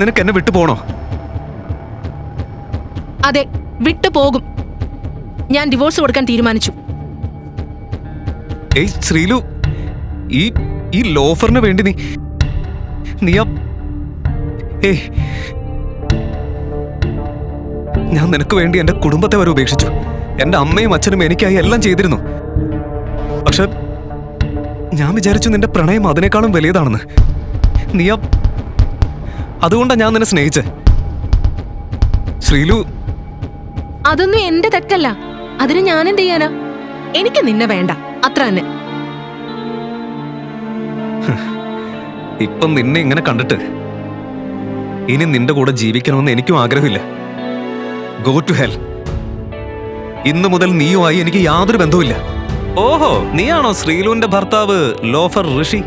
നിനക്ക് എന്നെ വിട്ടു പോണോ? അതെ വിട്ടു പോകും. ഞാൻ ഡിവോഴ്സ് കൊടുക്കാൻ തീരുമാനിച്ചു. ഏയ് ശ്രീലു ഈ ഈ ലോഫറിന് വേണ്ടി നീ നീ ഏയ് ഞാൻ നിനക്ക് വേണ്ടി എന്റെ കുടുംബത്തെ വരെ ഉപേക്ഷിച്ചു. എന്റെ അമ്മയും അച്ഛനും എനിക്കായി എല്ലാം ചെയ്തിരുന്നു. പക്ഷെ ഞാൻ വിചാരിച്ചു നിന്റെ പ്രണയം അതിനേക്കാളും വലിയതാണെന്ന്. നീ ആ അതുകൊണ്ടാ ഞാൻ നിന്നെ സ്നേഹിച്ചേ. ശ്രീലു. അതൊന്നും എന്റെ തെറ്റല്ല. അതിന് ഞാൻ എന്ത് ചെയ്യാനാ? എനിക്ക് നിന്നെ വേണ്ട. അത്ര തന്നെ. ഇപ്പം നിന്നെ ഇങ്ങനെ കണ്ടിട്ട് ഇനി നിന്റെ കൂടെ ജീവിക്കണമെന്ന് എനിക്കും ആഗ്രഹമില്ല. ഗോ ടു ഹെൽ ഇന്നു മുതൽ നീയുമായി എനിക്ക് യാതൊരു ബന്ധവുമില്ല. ഓഹോ നീയാണോ ശ്രീലുവിന്റെ ഭർത്താവ് ലോഫർ ഋഷി?